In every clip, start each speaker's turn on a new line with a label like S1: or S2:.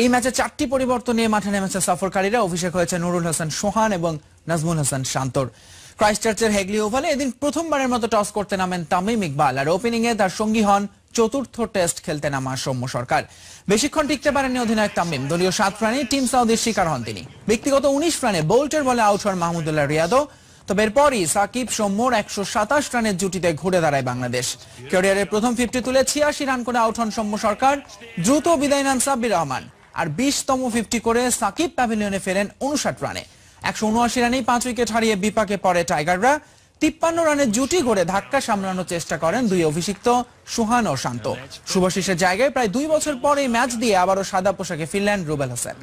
S1: এই ম্যাচে চারটি পরিবর্তন নিয়ে মাঠে নেমেছে সফরকারীরা। অভিষেক হয়েছে নুরুল হাসান সোহান এবং নাজমুল হাসান শান্তর। ক্রাইস্টচার্চের হেগলি ওভালে এদিন প্রথমবারের মতো টস করতে নামেন তামিম ইকবাল আর ওপেনিং এ তার সঙ্গী হন চতুর্থ টেস্ট খেলতে নামা সৌম্য সরকার। বেশিক্ষণ টিকতে পারেননি অধিনায়ক তামিম। দলীয় সাত রানে টিম সাউদির শিকার হন তিনি। ব্যক্তিগত উনিশ রানে বোল্টের বলে আউট হন মাহমুদুল্লাহ রিয়াদও। তবে এরপরই সাকিব সৌম্যর একশো সাতাশ রানের জুটিতে ঘুরে দাঁড়ায় বাংলাদেশ। ক্যারিয়ারের প্রথম ফিফটি তুলে ছিয়াশি রান করে আউট হন সৌম্য সরকার, দ্রুত বিদায় নেন সাব্বির রহমান, আর বিশতম ফিফটি করে সাকিব প্যাভিলিয়নে ফেরেন উনষাট রানে। একশো উনআশি রানেই পাঁচ উইকেট হারিয়ে বিপাকে পড়ে টাইগাররা। তিপ্পান্ন রানের জুটি গড়ে ধাক্কা সামলানোর চেষ্টা করেন দুই অভিষিক্ত সুহান ও শান্ত। শুভাশিসের জায়গায় প্রায় দুই বছর পর এই ম্যাচ দিয়ে আবারও সাদা পোশাকে ফিরলেন Rubel Hossain.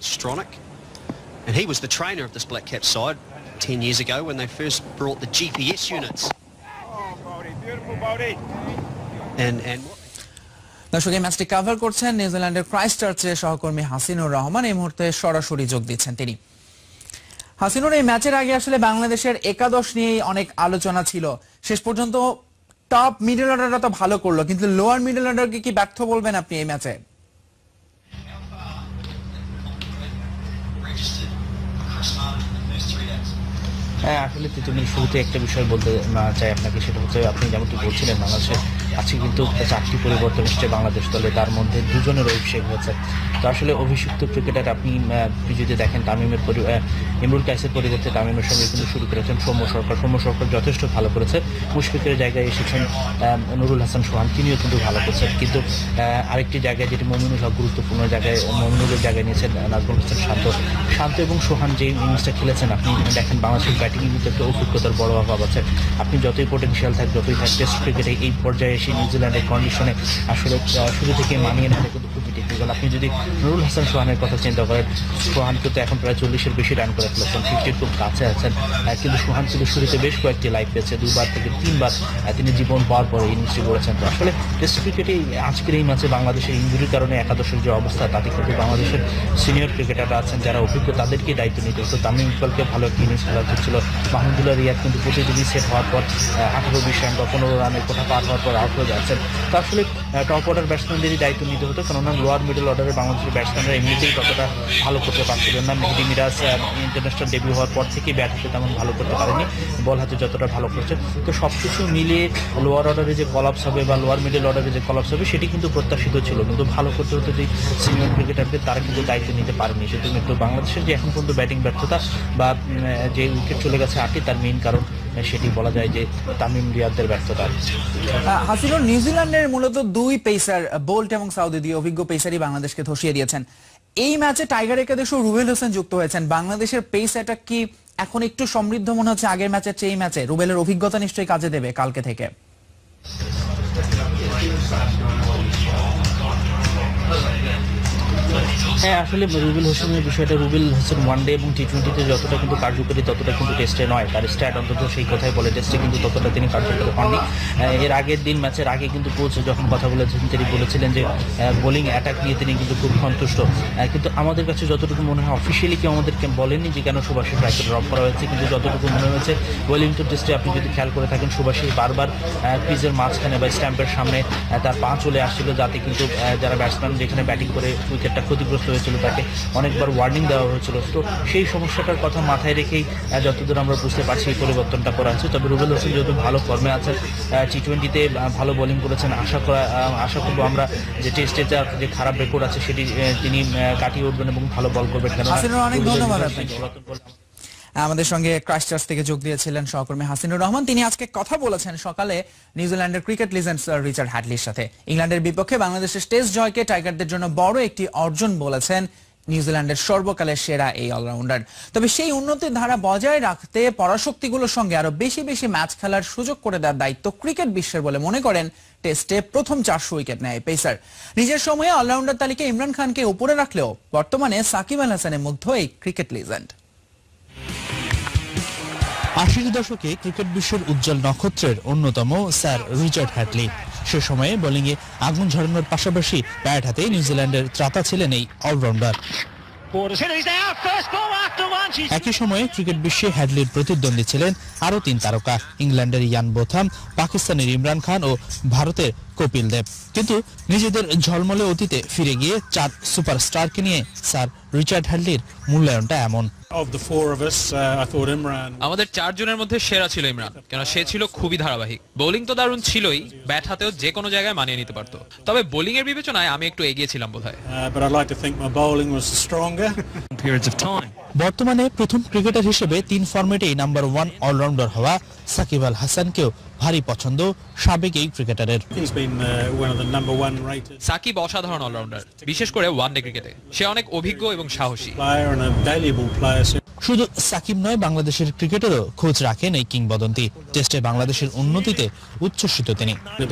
S2: Stronach. And he was the trainer of this Black Cap side 10 years ago when they first brought the GPS units.
S1: দর্শক, এই ম্যাচটি করছেন নিউজিল্যান্ডের ক্রাইস্ট চার্চের সহকর্মী হাসিনুর রহমান এই মুহূর্তে সরাসরি যোগ দিচ্ছেন তিনি হাসিনুর, এই ম্যাচের আগে আসলে বাংলাদেশের একাদশ নিয়েই অনেক আলোচনা ছিল শেষ পর্যন্ত টপ মিডল অর্ডারটা তো ভালো করল, কিন্তু লোয়ার মিডল অর্ডারকে কি ব্যর্থ বলবেন আপনি এই ম্যাচে
S3: হ্যাঁ আসলে তিতুমির শুরুতে একটা বিষয় বলতে না চাই আপনাকে, সেটা হচ্ছে আপনি যেমনটি বলছিলেন বাংলাদেশে আজকে কিন্তু চারটি পরিবর্তন এসছে বাংলাদেশ দলে। তার মধ্যে দুজনের অভিষেক হয়েছে। তো আসলে অভিষিক্ত ক্রিকেটার আপনি যদি দেখেন তামিমের পরি ইমরুল কাইসের পরিবর্তে তামিমের সঙ্গে কিন্তু শুরু করেছেন সৌম্য সরকার। সৌম্য সরকার যথেষ্ট ভালো করেছে। মুশফিকের জায়গায় এসেছেন নুরুল হাসান সোহান। তিনিও কিন্তু ভালো করছেন। কিন্তু আরেকটি জায়গায় যেটি মমিনুল হক গুরুত্বপূর্ণ জায়গায়, মমিনুলের জায়গায় নিয়েছেন নাজমুল হোসেন শান্ত। শান্ত এবং সোহান যে ইনিংসটা খেলেছেন, আপনি দেখেন বাংলাদেশের ব্যাটিং কিন্তু একটা অভিজ্ঞতার বড় অভাব আছে। আপনি যতই পোটেনশিয়াল থাক, যতই থাক টেস্ট ক্রিকেটে এই পর্যায়ে নিউজিল্যান্ডের কন্ডিশনে আসলে শুরু থেকে মানিয়ে নেওয়া কিন্তু টেকনিক্যাল আপনি যদি নুরুল হাসান সোহানের কথা চিন্তা করেন, সোহান কিন্তু এখন প্রায় চল্লিশের বেশি রান করে ফেলেছেন, ফিফটির খুব কাছে আছেন। কিন্তু সোহান কিন্তু শুরুতে বেশ কয়েকটি লাইফ পেয়েছে, দুবার থেকে তিনবার তিনি জীবন পাওয়ার পরে ইনিংসটি করেছেন তো আসলে টেস্ট ক্রিকেটে আজকের এই ম্যাচে বাংলাদেশের ইঞ্জুরির কারণে একাদশের যে অবস্থা, তাতে কিন্তু বাংলাদেশের সিনিয়র ক্রিকেটাররা আছেন, যারা অভিজ্ঞ তাদেরকে দায়িত্ব নিতে হতো। তামিম ইকবালকে ভালো একটি ইনিংস খেলা উচিত ছিল মাহমুদুল্লাহ রিয়াদ কিন্তু প্রতিদিনই সেট হওয়ার পর আঠারো, বিশ রান বা পনেরো রানের কোঠা পার হওয়ার পর আউট হয়ে যাচ্ছেন। তো আসলে টপ অর্ডার ব্যাটসম্যানদেরই দায়িত্ব নিতে হতো, কেননা লোয়ার মিডল অর্ডারে বাংলাদেশের ব্যাটসম্যানরা এমনিতেই ততটা ভালো করতে পারছিলেন না। মেহেদি মিরাজ ইন্টারন্যাশনাল ডেবিউ হওয়ার পর থেকে ব্যাট তেমন ভালো করতে পারেনি। বল হাতে যতটা ভালো করছে। তো সব কিছু মিলিয়ে লোয়ার অর্ডারে যে কলাপস হবে বা লোয়ার মিডল অর্ডারে যে কলাপস হবে, সেটি কিন্তু প্রত্যাশিত ছিল। কিন্তু ভালো করতে হতে যে সিনিয়র ক্রিকেটারদের তারা কিন্তু দায়িত্ব নিতে পারেনি। সেজন্য একটু বাংলাদেশের যে এখন পর্যন্ত ব্যাটিং ব্যর্থতা বা যে উইকেট চলে গেছে আটটি তার মেইন কারণ সেটি বলা যায় যে তামিম রিয়াদের ব্যর্থতা।
S1: হাসিনুর, নিউজিল্যান্ডের মূলত দুই পেসার, বোল্ট এবং সাউদি দিয়ে অভিজ্ঞ পেসারই বাংলাদেশকে ধসিয়ে দিয়েছেন। এই ম্যাচে টাইগার একাদশ রুবেল হোসেন যুক্ত হয়েছেন। বাংলাদেশের পেস অ্যাটাক কি এখন একটু সমৃদ্ধ মনে হচ্ছে আগের ম্যাচের চেয়ে এই ম্যাচে? রুবেলের অভিজ্ঞতা নিশ্চয়ই কাজে দেবে কালকে থেকে।
S3: হ্যাঁ আসলে রুবেল হোসেনের বিষয়টা, রুবেল হোসেন ওয়ান ডে এবং টি টোয়েন্টিতে যতটা কিন্তু কার্যকরী, ততটা কিন্তু টেস্টে নয়। তার স্ট্যাট অন্তত সেই কথাই বলে টেস্টে কিন্তু ততটা তিনি কার্যকরী হননি। এর আগের দিন ম্যাচের আগে কিন্তু কোচ যখন কথা বলেছেন, তিনি বলেছিলেন যে বোলিং অ্যাটাক নিয়ে তিনি কিন্তু খুব সন্তুষ্ট। কিন্তু আমাদের কাছে যতটুকু মনে হয় অফিসিয়ালি কেউ আমাদেরকে বলেনি যে, কেন সুভাষের রায়কে ড্রপ করা হয়েছে। কিন্তু যতটুকু মনে হয়েছে ওয়েলিংটন টেস্টে আপনি যদি খেয়াল করে থাকেন সুভাষের বারবার ক্রিজের মাঝখানে বা স্ট্যাম্পের সামনে তার পা চলে আসছিল। যাতে কিন্তু যারা ব্যাটসম্যান যেখানে ব্যাটিং করে উইকেটটা ক্ষতিগ্রস্ত হয়েছিল তাকে অনেকবার ওয়ার্নিং দেওয়া হয়েছিল। তো সেই সমস্যাটার কথা মাথায় রেখেই যতদূর আমরা বুঝতে পারছি এই পরিবর্তনটা করা হয়েছে। তবে রুবেল হোসেন যেহেতু ভালো ফর্মে আছেন টি টোয়েন্টিতে ভালো বোলিং করেছেন আশা করা আশা করব আমরা যে টেস্টে যা যে খারাপ রেকর্ড আছে সেটি তিনি কাটিয়ে উঠবেন এবং ভালো বল করবেন। কেন
S1: অনেক ধন্যবাদ। আমাদের সঙ্গে ক্রাইস্টচার্চ থেকে যোগ দিয়েছিলেন সহকর্মী হাসিনুর রহমান। তিনি আজকে কথা বলেছেন সকালে নিউজিল্যান্ডের ক্রিকেট লিজেন্ড স্যার রিচার্ড হ্যাডলির সাথে। ইংল্যান্ডের বিপক্ষে বাংলাদেশের টেস্ট জয়কে টাইগারদের জন্য বড় একটি অর্জন বলেছেন নিউজিল্যান্ডের সর্বকালের সেরা এই অলরাউন্ডার। তবে সেই উন্নতির ধারা বজায় রাখতে পরাশক্তিগুলোর সঙ্গে আরও বেশি বেশি ম্যাচ খেলার সুযোগ করে দেওয়ার দায়িত্ব ক্রিকেট বিশ্বের বলে মনে করেন টেস্টে প্রথম চারশো উইকেট নেয় পেসার। নিজের সময়ে অলরাউন্ডার তালিকায় ইমরান খানকে উপরে রাখলেও বর্তমানে সাকিব আল হাসানের মুগ্ধ এই ক্রিকেট লিজেন্ড।
S4: আশির দশকে ক্রিকেট বিশ্বের উজ্জ্বল নক্ষত্রের অন্যতম স্যার রিচার্ড হ্যাটলি। সে সময়ে বোলিংয়ে আগুন ঝরানোর পাশাপাশি ব্যাট হাতে নিউজিল্যান্ডের ত্রাতা ছিলেন এই অলরাউন্ডার। একই সময়ে ক্রিকেট বিশ্বে হ্যাডলির প্রতিদ্বন্দ্বী ছিলেন আরও তিন তারকা। ইংল্যান্ডের ইয়ান বোথাম, পাকিস্তানের ইমরান খান ও ভারতের কপিল দেব। কিন্তু নিজেদের ঝলমলে অতীতে ফিরে গিয়ে চার সুপারস্টারকে নিয়ে স্যার রিচার্ড হ্যাডলির মূল্যায়নটা এমন।
S5: Uh,
S6: আমাদের চারজনের মধ্যে সেরা ছিল ইমরান কেন সে ছিল খুবই ধারাবাহিক। বোলিং তো দারুণ ছিলই ব্যাট হাতেও যে কোনো জায়গায় মানিয়ে নিতে পারতো। তবে বোলিং এর বিবেচনায় আমি একটু এগিয়ে ছিলাম বোধহয়।
S5: Uh,
S7: periods of time.
S4: বর্তমানে প্রথম ক্রিকেটার হিসেবে তিন ফরম্যাটেই নাম্বার ওয়ান অলরাউন্ডার হওয়া সাকিব আল হাসানকেও ভারী পছন্দ সাবেক এই ক্রিকেটারের।
S5: Uh,
S6: সাকিব অসাধারণ অলরাউন্ডার বিশেষ করে ওয়ানডে ক্রিকেটে। সে অনেক অভিজ্ঞ এবং সাহসী।
S4: শুধু সাকিব নয় বাংলাদেশের ক্রিকেটেরও খোঁজ রাখেন এই কিংবদন্তি। টেস্টে বাংলাদেশের উন্নতিতে উচ্ছ্বসিত তিনি।
S5: Uh,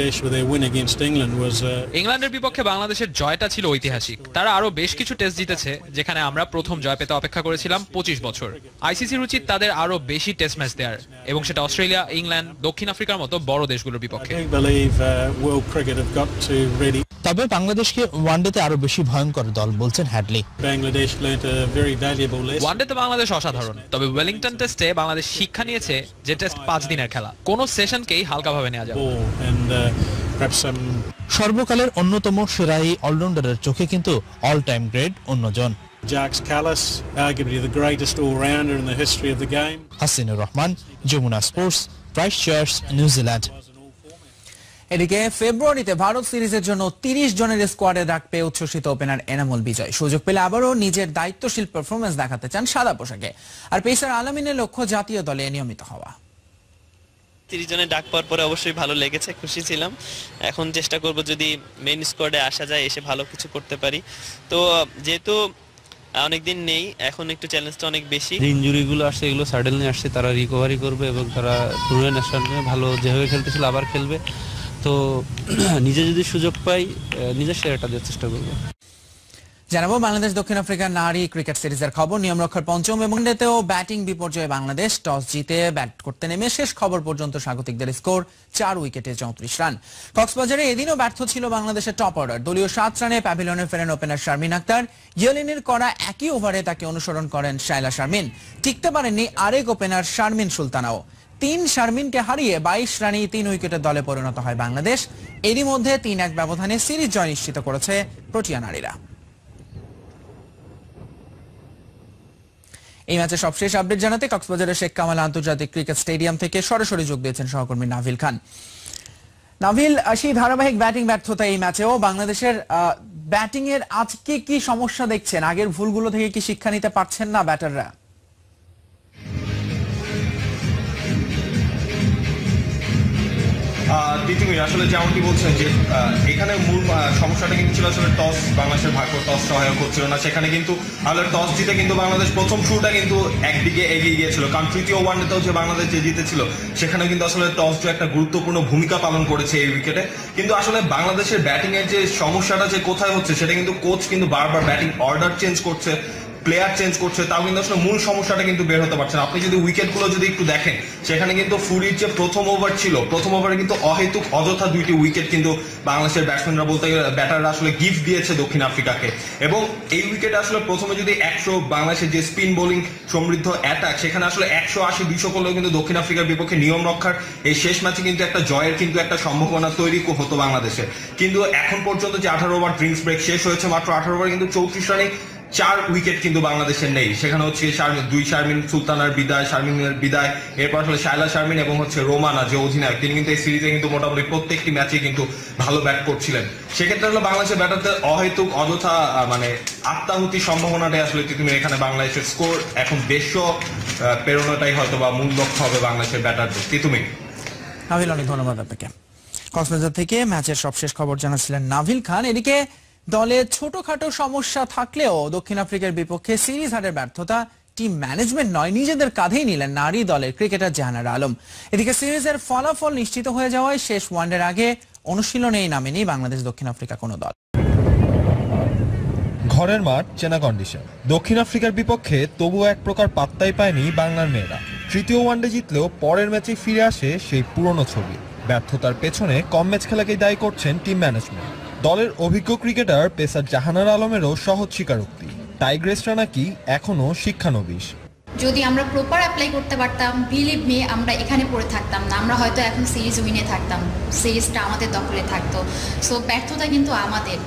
S6: ইংল্যান্ডের বিপক্ষে বাংলাদেশের জয়টা ছিল ঐতিহাসিক। তারা আরও বেশ কিছু টেস্ট জিতেছে যেখানে আমরা প্রথম জয় পেতে অপেক্ষা করেছিলাম পঁচিশ বছর। আইসিসির উচিত তাদের আরও বেশি টেস্ট ম্যাচ দেওয়ার এবং সেটা অস্ট্রেলিয়া ইংল্যান্ড দক্ষিণ আফ্রিকার মতো বড় দেশগুলোর বিপক্ষে
S5: uh.
S4: তবে বাংলাদেশকে ওয়ানডেতে আরও বেশি ভয়ঙ্কর দল বলছেন হ্যাডলি.
S6: ওয়ানডেতে বাংলাদেশ অসাধারণ তবে ওয়েলিংটন টেস্টে বাংলাদেশ শিক্ষা নিয়েছে যে টেস্ট পাঁচ দিনের খেলা কোনো সেশনকেই হালকাভাবে নেওয়া যাবে
S5: uh,
S4: সর্বকালের অন্যতম সেরা এই অলরাউন্ডারের চোখে কিন্তু অল টাইম গ্রেড অন্যজন
S5: Jacques Callis, arguably the greatest all-rounder in the history of the game.
S4: Hasinur Rahman Jamuna sports Christchurch New Zealand
S1: এদিকে ফেব্রুয়ারিতে ভারত সিরিজের জন্য তিরিশ জনের স্কোয়াডে রাখবে উচ্ছ্বসিত ওপেনার এনামুল বিজয়। সুযোগ পেলে আবারও নিজের দায়িত্বশীল পারফরমেন্স দেখাতে চান সাদা পোশাকে। আর পেসার আলমিনের লক্ষ্য জাতীয় দলে নিয়মিত হওয়া।
S8: তিরিশ জনের ডাক পাওয়ার পরে অবশ্যই ভালো লেগেছে খুশি ছিলাম। এখন চেষ্টা করব যদি মেন স্কোয়াডে আসা যায় এসে ভালো কিছু করতে পারি। তো যেহেতু অনেকদিন নেই, এখন একটু চ্যালেঞ্জটা অনেক বেশি।
S9: যে ইঞ্জুরিগুলো আসছে এগুলো সাডেনলি আসছে, তারা রিকভারি করবে এবং তারা টুর্নামেন্ট ন্যাশনাল ভালো যেভাবে খেলতেছিল আবার খেলবে। তো নিজে যদি সুযোগ পাই নিজের সেরাটা দেওয়ার চেষ্টা করব।
S1: জানাব, বাংলাদেশ, দক্ষিণ আফ্রিকার নারী ক্রিকেট সিরিজের খবর নিয়ম রক্ষার পঞ্চম এবং ডেতেও ব্যাটিং বিপর্যয়ে বাংলাদেশ টস জিতে ব্যাট করতে নেমে শেষ খবর পর্যন্ত স্বাগতিকদের স্কোর চার উইকেটে চৌত্রিশ রান। কক্সবাজারে এদিনও ব্যর্থ ছিল বাংলাদেশের টপ অর্ডার। দলীয় সাত রানে প্যাভিলনে ফেরেন ওপেনার শারমিন আক্তার। ইয়েলিনের করা একই ওভারে তাকে অনুসরণ করেন শায়লা শারমিন। টিকতে পারেননি আরেক ওপেনার শারমিন সুলতানাও। তিন শারমিনকে হারিয়ে বাইশ রানে তিন উইকেটের দলে পরিণত হয় বাংলাদেশ। এরই মধ্যে তিন এক ব্যবধানে সিরিজ জয় নিশ্চিত করেছে প্রোটিয়া নারীরা। এই ম্যাচের সবশেষ আপডেট জানাতে কক্সবাজারের শেখ কামাল আন্তর্জাতিক ক্রিকেট স্টেডিয়াম থেকে সরাসরি যোগ দিয়েছেন সহকর্মী নাভিল খান। নাভিল সেই ধারাবাহিক ব্যাটিং ব্যর্থতা এই ম্যাচেও বাংলাদেশের ব্যাটিং এর আজকে কি সমস্যা দেখছেন? আগের ভুলগুলো থেকে কি শিক্ষা নিতে পারছেন না ব্যাটাররা?
S10: তিতুমির আসলে যেমনটি বলছেন যে এখানে মূল সমস্যাটা কিন্তু ছিল আসলে টস, বাংলাদেশের ভাগ্য টস সহায়ক হচ্ছিল না। সেখানে কিন্তু আসলে টস জিতে কিন্তু বাংলাদেশ প্রথম শুরুটা কিন্তু একদিকে এগিয়ে গিয়েছিল। কারণ তৃতীয় ওয়ানডেতেও যে বাংলাদেশ যে জিতেছিল সেখানে কিন্তু আসলে টস যে একটা গুরুত্বপূর্ণ ভূমিকা পালন করেছে এই উইকেটে কিন্তু আসলে বাংলাদেশের ব্যাটিংয়ের যে সমস্যাটা যে কোথায় হচ্ছে, সেটা কিন্তু কোচ কিন্তু বারবার ব্যাটিং অর্ডার চেঞ্জ করছে। প্লেয়ার চেঞ্জ করছে, তাও কিন্তু আসলে মূল সমস্যাটা কিন্তু বের হতে পারছে না। আপনি যদি উইকেটগুলো যদি একটু দেখেন, সেখানে কিন্তু ফুরির যে প্রথম ওভার ছিল, প্রথম ওভারে কিন্তু অহেতুক অযথা দুইটি উইকেট কিন্তু বাংলাদেশের ব্যাটসম্যানরা বলতে গেলে ব্যাটাররা আসলে গিফট দিয়েছে দক্ষিণ আফ্রিকাকে। এবং এই উইকেট আসলে প্রথমে যদি একশো বাংলাদেশের যে স্পিন বোলিং সমৃদ্ধ অ্যাটাক সেখানে আসলে একশো আশি, দুইশো করলেও কিন্তু দক্ষিণ আফ্রিকার বিপক্ষে নিয়ম রক্ষার এই শেষ ম্যাচে কিন্তু একটা জয়ের কিন্তু একটা সম্ভাবনা তৈরি হতো বাংলাদেশে কিন্তু এখন পর্যন্ত যে আঠারো ওভার ড্রিঙ্কস ব্রেক শেষ হয়েছে, মাত্র আঠারো ওভার কিন্তু চৌত্রিশ রানে চার উইকেট কিন্তু বাংলাদেশের নেই। সেখানে হচ্ছে দুই শারমিন, সুলতানার বিদায়, শারমিনের বিদায়, এরপর আসলে শায়লা শারমিন এবং হচ্ছে রোমানা, যে অধিনায়ক, তিনি কিন্তু এই সিরিজে কিন্তু মোটামুটি প্রত্যেকটি ম্যাচে কিন্তু ভালো ব্যাট করছিলেন। সেক্ষেত্রে হলো বাংলাদেশের ব্যাটারদের অহেতুক, অযথা মানে আত্মাহুতি সম্ভাবনাটাই আসলে তুমি এখানে বাংলাদেশের স্কোর এখন দেড়শো পেরোনোটাই হয়তো বা মূল লক্ষ্য হবে বাংলাদেশের ব্যাটারদের তিতুমির।
S1: নাভিল, অনেক ধন্যবাদ আপনাকে। কক্সবাজার থেকে ম্যাচের সবশেষ খবর জানাচ্ছিলেন নাভিল খান। এদিকে দলে ছোটখাটো সমস্যা থাকলেও দক্ষিণ আফ্রিকার বিপক্ষে সিরিজ হারের ব্যর্থতা টিম ম্যানেজমেন্ট নয়, নিজেদের কাঁধেই নিলেন নারী দলের ক্রিকেটার জাহানারা আলম। এদিকে সিরিজের ফলাফল নিশ্চিত হয়ে যাওয়ায় শেষ ওয়ানডের আগে অনুশীলনেই নামেনি বাংলাদেশ দক্ষিণ আফ্রিকা কোনো দল।
S10: ঘরের মাঠ, চেনা কন্ডিশন দক্ষিণ আফ্রিকার বিপক্ষে তবুও এক প্রকার পাত্তাই পায়নি বাংলার মেয়েরা। তৃতীয় ওয়ানডে জিতলেও পরের ম্যাচে ফিরে আসে সেই পুরনো ছবি। ব্যর্থতার পেছনে কম ম্যাচ খেলাকেই দায়ী করছেন টিম ম্যানেজমেন্ট। দলের অভিজ্ঞ ক্রিকেটার পেসার জাহানার আলমেরও সহজ স্বীকারোক্তি।
S7: টাইগ্রেসরা নাকি এখনও শিক্ষানবিশ
S11: যদি আমরা প্রপার অ্যাপ্লাই করতে পারতাম বিলিভ মি আমরা এখানে পড়ে থাকতাম না। আমরা হয়তো এখন সিরিজ উইনে থাকতাম। সিরিজটা আমাদের দখলে থাকতো। সো ব্যর্থতা কিন্তু আমাদের।